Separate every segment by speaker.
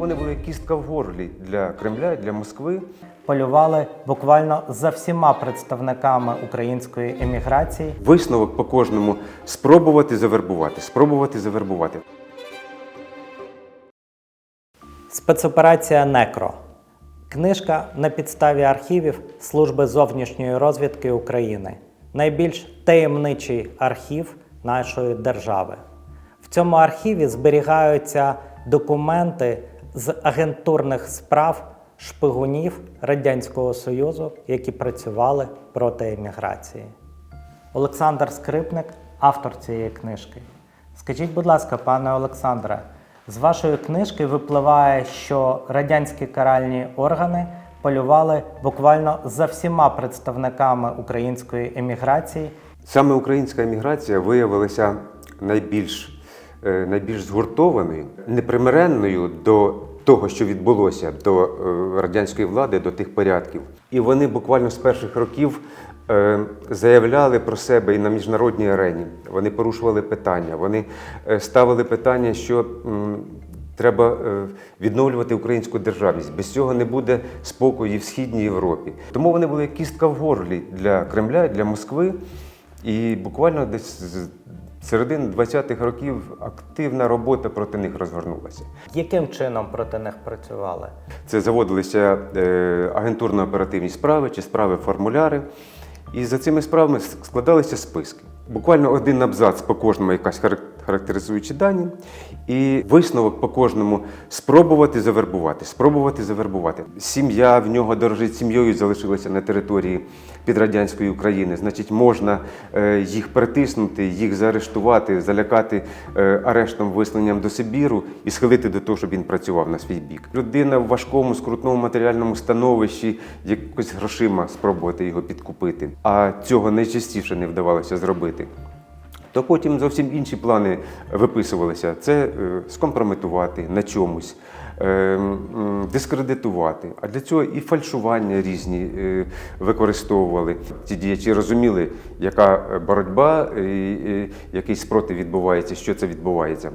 Speaker 1: Вони були кістка в горлі для Кремля, для Москви.
Speaker 2: полювали буквально за всіма представниками української еміграції.
Speaker 1: Висновок по кожному спробувати завербувати, спробувати завербувати.
Speaker 2: Спецоперація Некро. Книжка на підставі архівів Служби зовнішньої розвідки України. Найбільш таємничий архів нашої держави. В цьому архіві зберігаються документи з агентурних справ шпигунів Радянського Союзу, які працювали проти еміграції. Олександр Скрипник, автор цієї книжки. Скажіть, будь ласка, пане Олександре, з вашої книжки випливає, що радянські каральні органи полювали буквально за всіма представниками української еміграції.
Speaker 1: Саме українська еміграція виявилася найбільш, е, найбільш згуртованою, непримиренною до того, що відбулося, до е, радянської влади, до тих порядків. І вони буквально з перших років е, заявляли про себе і на міжнародній арені. Вони порушували питання, вони е, ставили питання, що Треба відновлювати українську державність. Без цього не буде спокою і в східній Європі. Тому вони були як кістка в горлі для Кремля, для Москви. І буквально десь середини 20-х років активна робота проти них розгорнулася.
Speaker 2: Яким чином проти них працювали?
Speaker 1: Це заводилися е, агентурно-оперативні справи чи справи-формуляри. І за цими справами складалися списки. Буквально один абзац по кожному, якась харак- характеризуючі дані, і висновок по кожному спробувати завербувати, спробувати завербувати. Сім'я в нього дорожить сім'єю залишилася на території підрадянської України. Значить, можна е, їх притиснути, їх заарештувати, залякати е, арештом, висланням до Сибіру і схилити до того, щоб він працював на свій бік. Людина в важкому, скрутному матеріальному становищі, якось грошима спробувати його підкупити. А цього найчастіше не вдавалося зробити. То потім зовсім інші плани виписувалися: це е, скомпрометувати на чомусь, е, дискредитувати. А для цього і фальшування різні е, використовували. Ці діячі розуміли, яка боротьба, і, який спротив відбувається, що це відбувається.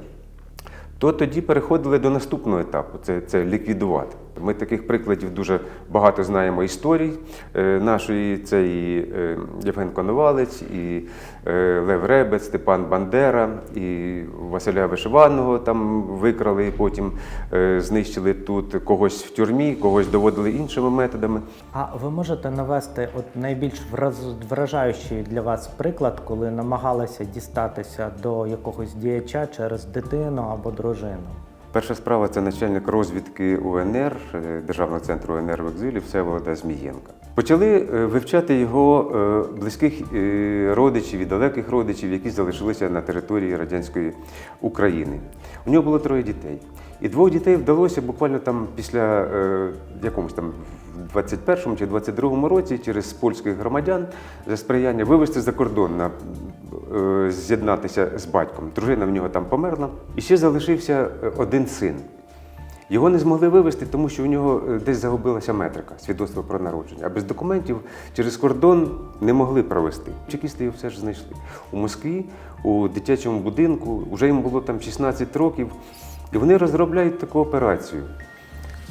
Speaker 1: То тоді переходили до наступного етапу це, це ліквідувати. Ми таких прикладів дуже багато знаємо історій е, нашої. Це і Євген Коновалець, і е, Лев Ребець, Степан Бандера, і Василя Вишиваного там викрали, і потім е, знищили тут когось в тюрмі, когось доводили іншими методами.
Speaker 2: А ви можете навести от найбільш вражаючий для вас приклад, коли намагалися дістатися до якогось діяча через дитину або дружину?
Speaker 1: Перша справа це начальник розвідки УНР е, Державного центру УНР в екзилі Всеволода Змієнка. Почали е, вивчати його е, близьких е, родичів і далеких родичів, які залишилися на території радянської України. У нього було троє дітей. І двох дітей вдалося буквально там після якомусь там в 21-му чи 22-му році через польських громадян за сприяння вивезти за кордон на з'єднатися з батьком. Дружина в нього там померла. І ще залишився один син. Його не змогли вивезти, тому що у нього е, десь загубилася метрика, свідоцтво про народження. А без документів через кордон не могли провести. Чекісти його все ж знайшли. У Москві, у дитячому будинку, вже йому було там 16 років. І вони розробляють таку операцію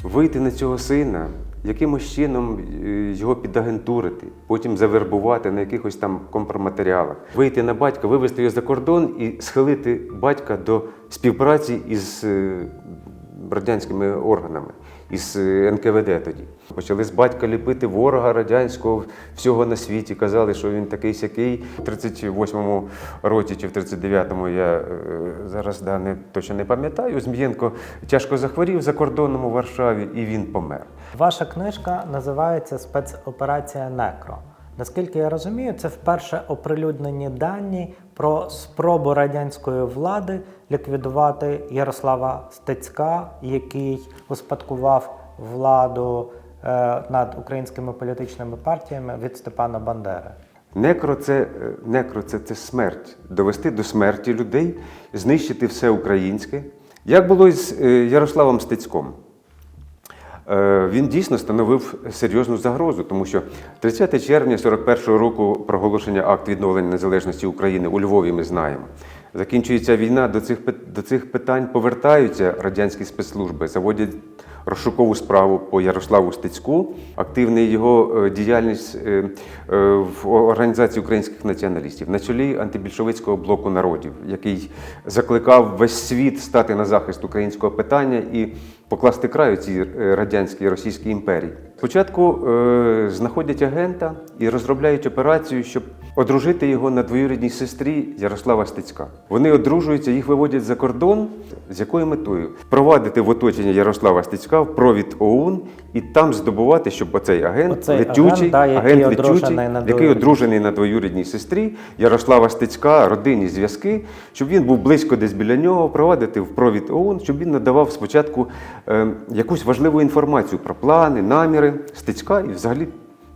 Speaker 1: вийти на цього сина, якимось чином е, його підагентурити, потім завербувати на якихось там компроматеріалах, вийти на батька, вивезти його за кордон і схилити батька до співпраці із е, радянськими органами, із е, НКВД тоді. Почали з батька ліпити ворога радянського всього на світі. Казали, що він такий сякий. У 38-му році чи в 39-му я е, зараз да, не, точно не пам'ятаю. Змієнко тяжко захворів за кордоном у Варшаві і він помер.
Speaker 2: Ваша книжка називається Спецоперація Некро. Наскільки я розумію, це вперше оприлюднені дані про спробу радянської влади ліквідувати Ярослава Стецька, який успадкував владу е, над українськими політичними партіями від Степана Бандери.
Speaker 1: Некро це, е, некро це, це смерть. Довести до смерті людей, знищити все українське. Як було з е, Ярославом Стецьком? Е, він дійсно становив серйозну загрозу, тому що 30 червня 41-го року проголошення акт відновлення незалежності України у Львові ми знаємо. Закінчується війна, до цих, до цих питань повертаються радянські спецслужби, заводять розшукову справу по Ярославу Стецьку, активна його е, діяльність е, в організації українських націоналістів на чолі антибільшовицького блоку народів, який закликав весь світ стати на захист українського питання і покласти край цій е, радянській російській імперії. Спочатку е, знаходять агента і розробляють операцію, щоб одружити його на двоюрідній сестрі Ярослава Стецька. Вони одружуються, їх виводять за кордон. З якою метою? Впровадити в оточення Ярослава Стецька в провід ОУН і там здобувати, щоб оцей агент
Speaker 2: Оцей
Speaker 1: летючий,
Speaker 2: агент, да, який
Speaker 1: агент
Speaker 2: одружений
Speaker 1: летючий,
Speaker 2: на
Speaker 1: який одружений на двоюрідній сестрі Ярослава Стецька, родинні зв'язки, щоб він був близько десь біля нього, впровадити в провід ОУН, щоб він надавав спочатку якусь важливу інформацію про плани, наміри Стецька і взагалі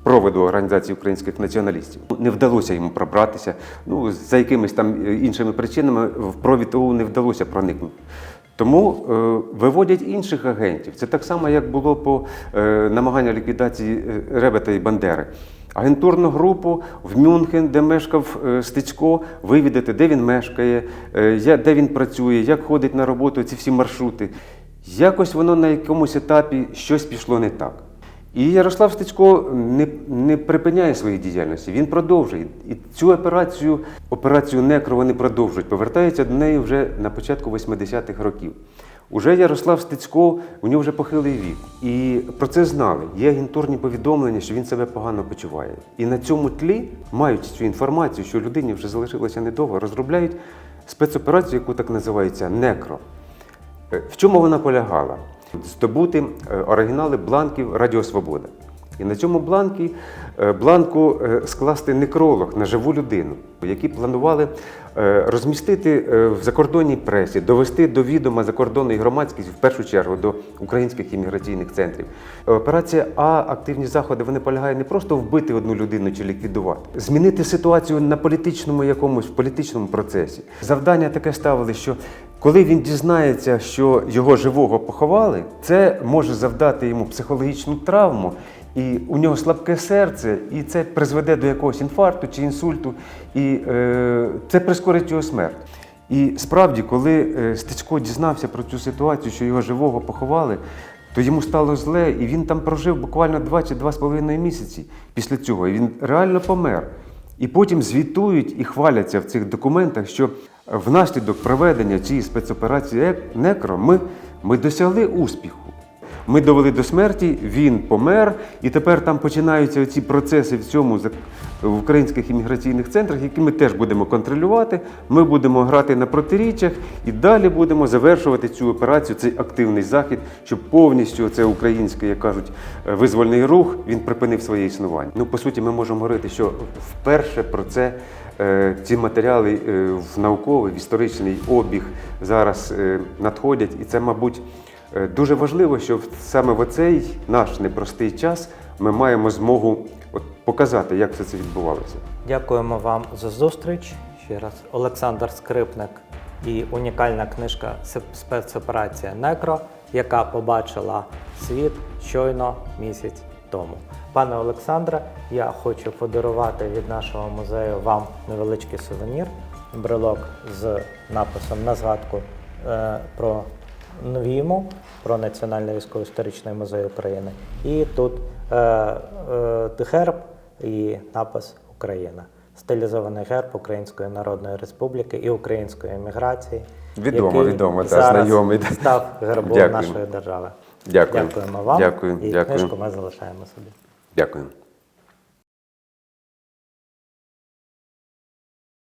Speaker 1: проводу організації українських націоналістів. Не вдалося йому пробратися. Ну, за якимись там е, іншими причинами в провід ОУН не вдалося проникнути. Тому е, виводять інших агентів. Це так само, як було по е, намаганню ліквідації е, Ребета і Бандери. Агентурну групу в Мюнхен, де мешкав е, Стецько, вивідати, де він мешкає, е, де він працює, як ходить на роботу, ці всі маршрути. Якось воно на якомусь етапі щось пішло не так. І Ярослав Стецько не, не припиняє своєї діяльності, він продовжує. І цю операцію, операцію Некро вони продовжують. Повертаються до неї вже на початку 80-х років. Уже Ярослав Стецько, у нього вже похилий вік. І про це знали. Є агентурні повідомлення, що він себе погано почуває. І на цьому тлі, маючи цю інформацію, що людині вже залишилося недовго, розробляють спецоперацію, яку так називається Некро. Е, В чому вона полягала? Здобути е, оригінали бланків Радіо Свобода. І на цьому бланкі, е, бланку скласти некролог на живу людину, які планували розмістити в закордонній пресі, довести до відома закордонної громадськості, в першу чергу до українських імміграційних центрів. Операція А, активні заходи, вони полягають не просто вбити одну людину чи ліквідувати, змінити ситуацію на політичному якомусь політичному процесі. Завдання таке ставили, що коли він дізнається, що його живого поховали, це може завдати йому психологічну травму, і у нього слабке серце, і це призведе до якогось інфаркту чи інсульту, і е, це прискорить його смерть. І справді, коли е, Стецько дізнався про цю ситуацію, що його живого поховали, то йому стало зле, і він там прожив буквально два чи два з половиною місяці після цього. І він реально помер. І потім звітують і хваляться в цих документах, що внаслідок проведення цієї спецоперації Некро ми, ми досягли успіху. Ми довели до смерті, він помер, і тепер там починаються ці процеси в цьому в українських імміграційних центрах, які ми теж будемо контролювати. Ми будемо грати на протиріччях і далі будемо завершувати цю операцію, цей активний захід, щоб повністю це український, як кажуть, е, визвольний рух він припинив своє існування. Ну по суті, ми можемо говорити, що вперше про це. е, Ці матеріали е, в науковий, в історичний обіг зараз надходять, і це, мабуть, Дуже важливо, що саме в оцей наш непростий час ми маємо змогу от, показати, як все це відбувалося.
Speaker 2: Дякуємо вам за зустріч. Ще раз Олександр Скрипник і унікальна книжка спецоперація Некро, яка побачила світ щойно місяць тому. Пане Олександре, я хочу подарувати від нашого музею вам невеличкий сувенір, брелок з написом на згадку е, про НВІМу, про Національний військово-історичний музей України. І тут е, е, герб і напис Україна. Стилізований герб Української Народної Республіки і української еміграції.
Speaker 1: Відомо,
Speaker 2: який
Speaker 1: відомо, та,
Speaker 2: зараз
Speaker 1: знайомий,
Speaker 2: став гербом
Speaker 1: Дякую.
Speaker 2: нашої держави.
Speaker 1: Дякую.
Speaker 2: Дякуємо вам.
Speaker 1: Дякую,
Speaker 2: І
Speaker 1: дякую.
Speaker 2: книжку ми залишаємо собі.
Speaker 1: Дякую.